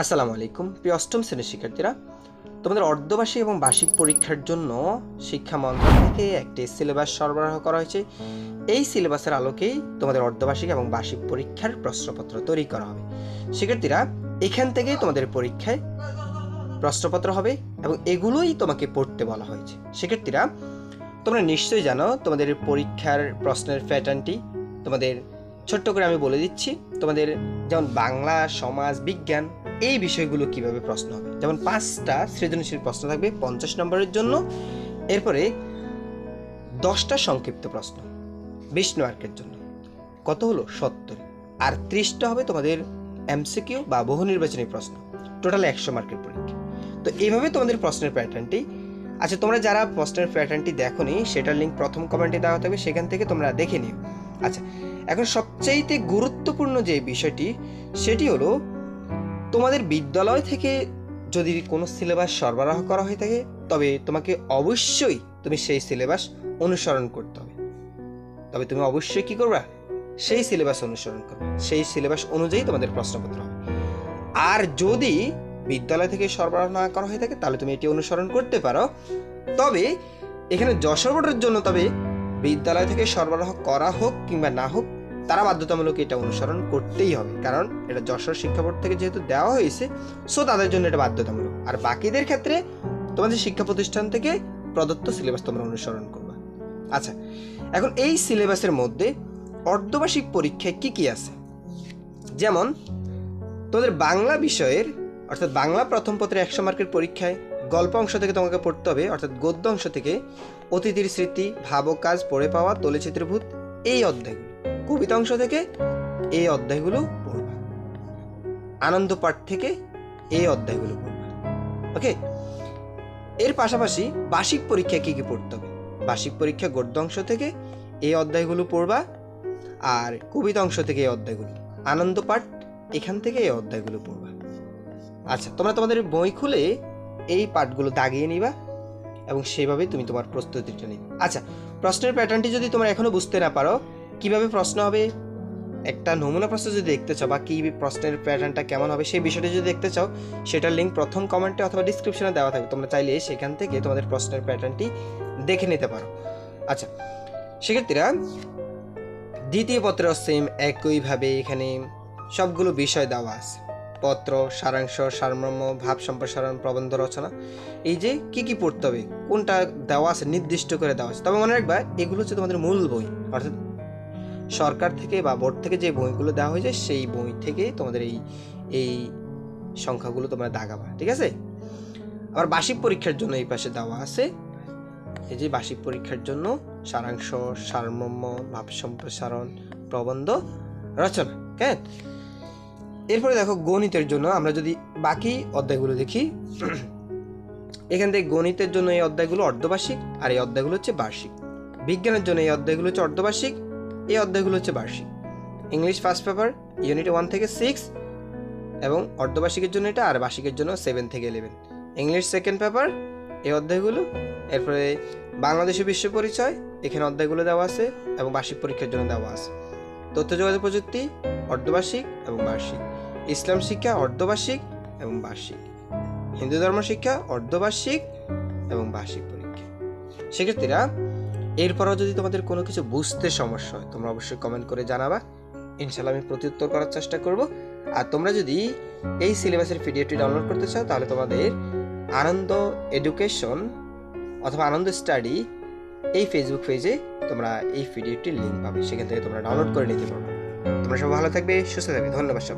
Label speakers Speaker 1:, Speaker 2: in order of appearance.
Speaker 1: আসসালামু আলাইকুম। প্রিয় অষ্টম শ্রেণির শিক্ষার্থীরা, তোমাদের অর্ধবার্ষিক এবং বার্ষিক পরীক্ষার জন্য শিক্ষা মন্ত্রণালয় থেকে একটি সিলেবাস সরবরাহ করা হয়েছে। এই সিলেবাসের আলোকেই তোমাদের অর্ধবার্ষিক এবং বার্ষিক পরীক্ষার প্রশ্নপত্র তৈরি করা হবে। শিক্ষার্থীরা, এখান থেকেই তোমাদের পরীক্ষায় প্রশ্নপত্র হবে এবং এগুলোই তোমাকে পড়তে বলা হয়েছে। শিক্ষার্থীরা, তোমরা নিশ্চয়ই জানো তোমাদের পরীক্ষার প্রশ্নের প্যাটার্নটি তোমাদের ছোট্ট করে আমি বলে দিচ্ছি, তোমাদের যেমন বাংলা, সমাজ, বিজ্ঞান, এই বিষয়গুলো কীভাবে প্রশ্ন হবে? যেমন পাঁচটা সৃজনশীল প্রশ্ন থাকবে পঞ্চাশ নম্বরের জন্য। এরপরে দশটা সংক্ষিপ্ত প্রশ্ন বিশ মার্কের জন্য। কত হলো? সত্তর। আর ত্রিশটা হবে তোমাদের এমসিকিউ বা বহু নির্বাচনী প্রশ্ন। টোটাল একশো মার্কের পরীক্ষা। তো এইভাবে তোমাদের প্রশ্নের প্যাটার্নটি আচ্ছা তোমরা যারা প্রশ্নের প্যাটার্নটি দেখোনি, সেটার লিঙ্ক প্রথম কমেন্টে দেওয়া থাকবে। সেখান থেকে তোমরা দেখে নিও। আচ্ছা এখন সবচাইতে গুরুত্বপূর্ণ যে বিষয়টি, সেটি হলো তোমাদের বিদ্যালয় থেকে যদি কোনো সিলেবাস সরবরাহ করা হয়ে থাকে, তবে তোমাকে অবশ্যই তুমি সেই সিলেবাস অনুসরণ করতে হবে। তবে তুমি অবশ্যই কি করবা? সেই সিলেবাস অনুসরণ করবে। সেই সিলেবাস অনুযায়ী তোমাদের প্রশ্নপত্র হবে। আর যদি বিদ্যালয় থেকে সরবরাহ না করা হয়ে থাকে, তাহলে তুমি এটি অনুসরণ করতে পারো। তবে এখানে যশোর বোর্ডের জন্য তবে বিদ্যালয় থেকে সরবরাহ করা হোক কিংবা না হোক, তারা বাধ্যতামূলক এটা অনুসরণ করতেই হবে। কারণ এটা যশোর শিক্ষা বোর্ড থেকে যেহেতু দেওয়া হয়েছে সো তাদের জন্য এটা বাধ্যতামূলক। আর বাকিদের ক্ষেত্রে তোমাদের শিক্ষা প্রতিষ্ঠান থেকে প্রদত্ত সিলেবাস তোমরা অনুসরণ করবে। আচ্ছা এখন এই সিলেবাসের মধ্যে অর্ধবার্ষিক পরীক্ষায় কি কি আছে? যেমন, তোমাদের বাংলা বিষয়ের, অর্থাৎ বাংলা প্রথম পত্রে একশো মার্কের পরীক্ষায় গল্প অংশ থেকে তোমাকে পড়তে হবে, অর্থাৎ গদ্য অংশ থেকে অতিথির স্মৃতি ভাবক কাজ পড়ে পাওয়া তলেচিত্রভূত এই অধ্যায়গুলো। কবিতা অংশ থেকে এই অধ্যায়গুলো পড়বা। আনন্দ পাঠ থেকে এই অধ্যায়গুলো পড়বা। ওকে? এর পাশাপাশি বার্ষিক পরীক্ষায় কি কি পড়তে হবে? বার্ষিক পরীক্ষা গদ্য অংশ থেকে এই অধ্যায়গুলো পড়বা আর কবিতা অংশ থেকে এই অধ্যায়গুলো। আনন্দ পাঠ এখান থেকে এই অধ্যায়গুলো পড়বা। আচ্ছা তোমরা তোমাদের বই খুলে এই পার্টগুলো দাগিয়ে নিবা এবং সেভাবে তুমি তোমার প্রস্তুতিটা নিবে। আচ্ছা প্রশ্নের প্যাটার্নটি যদি তোমরা এখনও বুঝতে না পারো, কীভাবে প্রশ্ন হবে? একটা নমুনা প্রশ্ন যদি দেখতে চাও বা কি প্রশ্নের প্যাটার্নটা কেমন হবে সেই বিষয়টা যদি দেখতে চাও, সেটার লিঙ্ক প্রথম কমেন্টে অথবা ডিসক্রিপশনে দেওয়া থাকবে। তোমরা চাইলে সেখান থেকে তোমাদের প্রশ্নের প্যাটার্নটি দেখে নিতে পারো। আচ্ছা সেক্ষেত্রে দ্বিতীয় পত্রেও সেম একইভাবে এখানে সবগুলো বিষয় দেওয়া আছে। পত্র, সারাংশ, সারমর্ম, ভাব সম্প্রসারণ, প্রবন্ধ রচনা। এই যে কি কি পড়তে হবে, কোনটা দেওয়া আছে, নির্দিষ্ট করে দেওয়া আছে, তবে মনে রাখবা, এগুলো হচ্ছে তোমাদের মূল বই। অর্থাৎ সরকার থেকে বা বোর্ড থেকে যে বইগুলো দেওয়া হয়েছে, সেই বই থেকে তোমাদের এই এই সংখ্যাগুলো তোমরা দাগাবা, ঠিক আছে? আবার বার্ষিক পরীক্ষার জন্য এই পাশে দেওয়া আছে, এই যে বার্ষিক পরীক্ষার জন্য সারাংশ, সারমর্ম, ভাব সম্প্রসারণ, প্রবন্ধ, রচনা, কেন? এরপরে দেখো গণিতের জন্য আমরা যদি বাকি অধ্যায়গুলো দেখি, এখান থেকে গণিতের জন্য এই অধ্যায়গুলো অর্ধবার্ষিক আর এই অধ্যায়গুলো হচ্ছে বার্ষিক। বিজ্ঞানের জন্য এই অধ্যায়গুলো হচ্ছে অর্ধবার্ষিক, এই অধ্যায়গুলো হচ্ছে বার্ষিক। English first paper unit one থেকে সিক্স এবং অর্ধবার্ষিকের জন্য এটা আর বার্ষিকের জন্য সেভেন থেকে ইলেভেন ইংলিশ সেকেন্ড পেপার এই অধ্যায়গুলো, এরপরে বাংলাদেশের বিশ্ব পরিচয়, এখানে অধ্যায়গুলো দেওয়া আছে এবং বার্ষিক পরীক্ষার জন্য দেওয়া আছে। তথ্য যোগাযোগ প্রযুক্তি, অর্ধবার্ষিক এবং বার্ষিক। ইসলাম শিক্ষা অর্ধবার্ষিক এবং বার্ষিক। হিন্দু ধর্ম শিক্ষা অর্ধবার্ষিক এবং বার্ষিক পরীক্ষা। সেক্ষেত্রেরা এরপরও যদি তোমাদের কোনো কিছু বুঝতে সমস্যা হয়, তোমরা অবশ্যই কমেন্ট করে জানাবা। ইনশাল্লাহ আমি প্রত্যুত্তর করার চেষ্টা করব। আর তোমরা যদি এই সিলেবাসের পিডিএফটি ডাউনলোড করতে চাও, তাহলে তোমাদের আনন্দ এডুকেশন অথবা আনন্দ স্টাডি এই ফেসবুক পেজে তোমরা এই পিডিএফটির লিঙ্ক পাবে। সেখান থেকে তোমরা ডাউনলোড করে নিতে পারবে তোমরা সব ভালো থাকবে, সুস্থ থাকবে। ধন্যবাদ সবাই